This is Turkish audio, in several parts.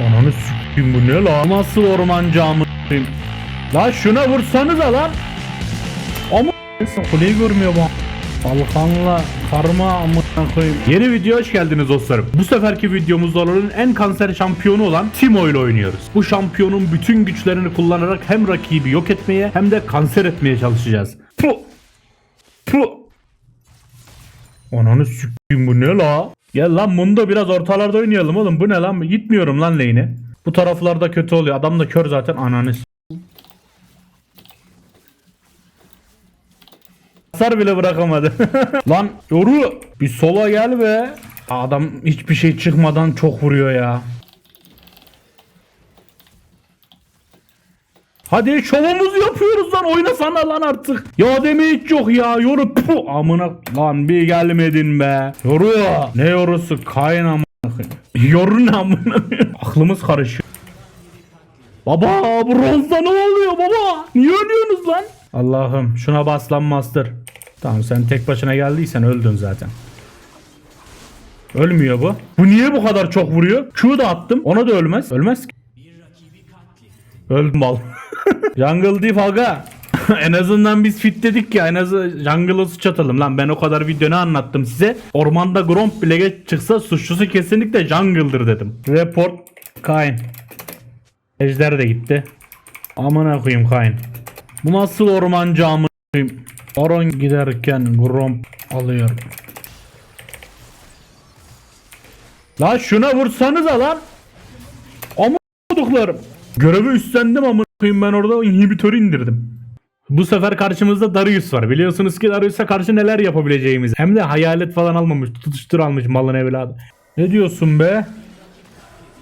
Ananı s**eyim bu ne la? Nasıl ormancı amına La şuna vursanıza lan. Ama kuleyi görmüyor bu. Balkanla karma amına koyayım. Yeni video hoş geldiniz dostlarım. Bu seferki videomuzda olanın en kanser şampiyonu olan Timo ile oynuyoruz. Bu şampiyonun bütün güçlerini kullanarak hem rakibi yok etmeye hem de kanser etmeye çalışacağız. Puh. Puh. Ananı s**eyim bu ne la? Gel lan bunu da biraz ortalarda oynayalım oğlum. Bu ne lan? Gitmiyorum lan lane'e. Bu taraflarda kötü oluyor. Adam da kör zaten. Ananı Hasar bile bırakamadı. lan yoru bir sola gel be. Adam hiçbir şey çıkmadan çok vuruyor ya. Hadi şovumuzu yapıyoruz lan oynasana lan artık. Ya deme yok ya yoru puh amına lan bir gelmedin be. Yoru ne yorusu kayın amına. Yoru ne amına? Aklımız karışıyor. Baba bronzda ne oluyor baba? Niye ölüyorsunuz lan? Allah'ım şuna bas lan master. Tamam sen tek başına geldiysen öldün zaten. Ölmüyor bu. Bu niye bu kadar çok vuruyor? Q da attım. Ona da ölmez. Ölmez ki. Öldüm bal. Jungle Diff aga. en azından biz fit dedik ya en azı jungle'ı suç atalım lan ben o kadar video ne anlattım size? Ormanda Gromp bile geç çıksa suçlusu kesinlikle jungle'dır dedim. Report Kayn Ejder de gitti. Amına koyayım Kayn bu nasıl ormancı amına koyayım Baron giderken Gromp alıyor. La şuna vursanıza lan. Ama. Görevi üstlendim ama koyayım ben orada inhibitörü indirdim. Bu sefer karşımızda Darius var. Biliyorsunuz ki Darius'a karşı neler yapabileceğimiz. Hem de hayalet falan almamış. Tutuştur almış malın evladı. Ne diyorsun be?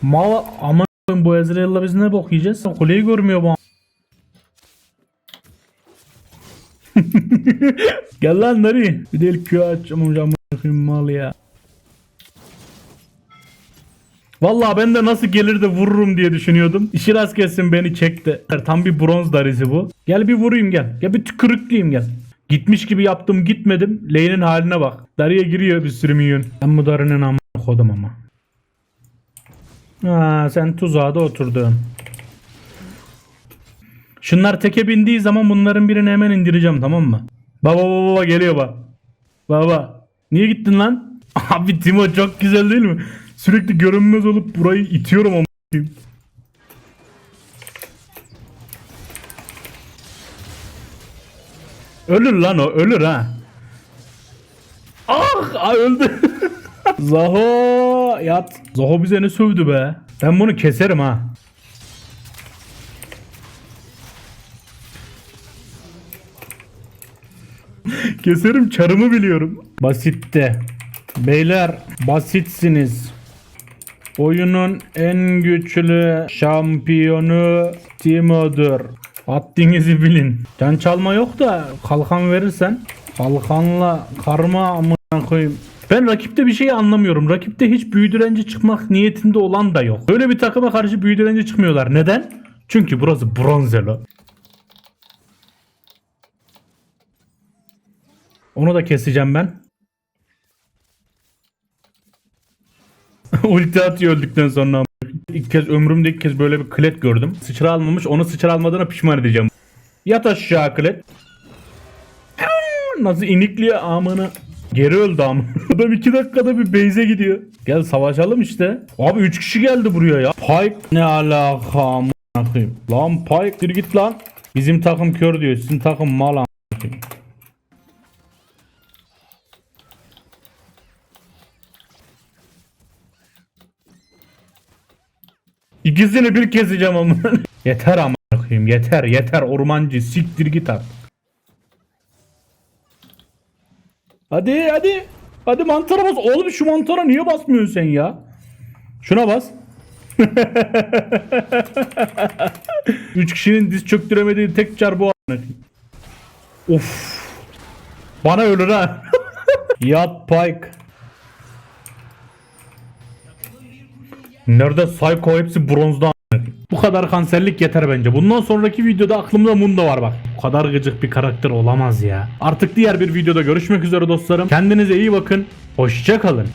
Mal aman bu Ezreal'la biz ne bok yiyeceğiz? Kuleyi görmüyor bu. Gel lan Dari. Bir de el Q aç. Aman aman koyayım mal ya. Vallahi ben de nasıl gelir de vururum diye düşünüyordum. İşi rast gelsin beni çekti. Tam bir bronz darisi bu. Gel bir vurayım gel. Gel bir tükürükleyeyim gel. Gitmiş gibi yaptım gitmedim. Lane'in haline bak. Darıya giriyor bir sürü minyon. Ben bu darının amına kodum ama. Ha, sen tuzağa da oturdun. Şunlar teke bindiği zaman bunların birini hemen indireceğim tamam mı? Baba baba baba geliyor bak. Baba. Niye gittin lan? Abi Timo çok güzel değil mi? Sürekli görünmez olup burayı itiyorum ama. Ölür lan o ölür ha. Ah öldü. Zaho yat. Zaho bize ne sövdü be. Ben bunu keserim ha. Keserim çarımı biliyorum. Basitte. Beyler basitsiniz. Oyunun en güçlü şampiyonu Timo'dur. Haddinizi bilin. Can çalma yok da kalkan verirsen kalkanla karma amına koyayım. Ben rakipte bir şey anlamıyorum. Rakipte hiç büyü çıkmak niyetinde olan da yok. Böyle bir takıma karşı büyü çıkmıyorlar. Neden? Çünkü burası bronzelo. Onu da keseceğim ben. Ulti atıyor öldükten sonra. İlk kez ömrümde ilk kez böyle bir klet gördüm. Sıçra almamış onu sıçra almadığına pişman edeceğim. Yat aşağı klet. Nasıl inikliyor amına. Geri öldü ama. Adam 2 dakikada bir base'e gidiyor. Gel savaşalım işte. Abi 3 kişi geldi buraya ya. Pike ne alaka amına. Lan Pike git lan. Bizim takım kör diyor. Sizin takım mal amına İkisini bir keseceğim ama. yeter ama koyayım yeter yeter ormancı siktir git artık. Hadi hadi. Hadi mantara bas. Oğlum şu mantara niye basmıyorsun sen ya? Şuna bas. Üç kişinin diz çöktüremediği tek çar bu. Of. Bana ölür ha. Yat Pike. Nerede Psycho hepsi bronzda a**ına. Bu kadar kanserlik yeter bence. Bundan sonraki videoda aklımda Mundo var bak. Bu kadar gıcık bir karakter olamaz ya. Artık diğer bir videoda görüşmek üzere dostlarım. Kendinize iyi bakın. Hoşça kalın.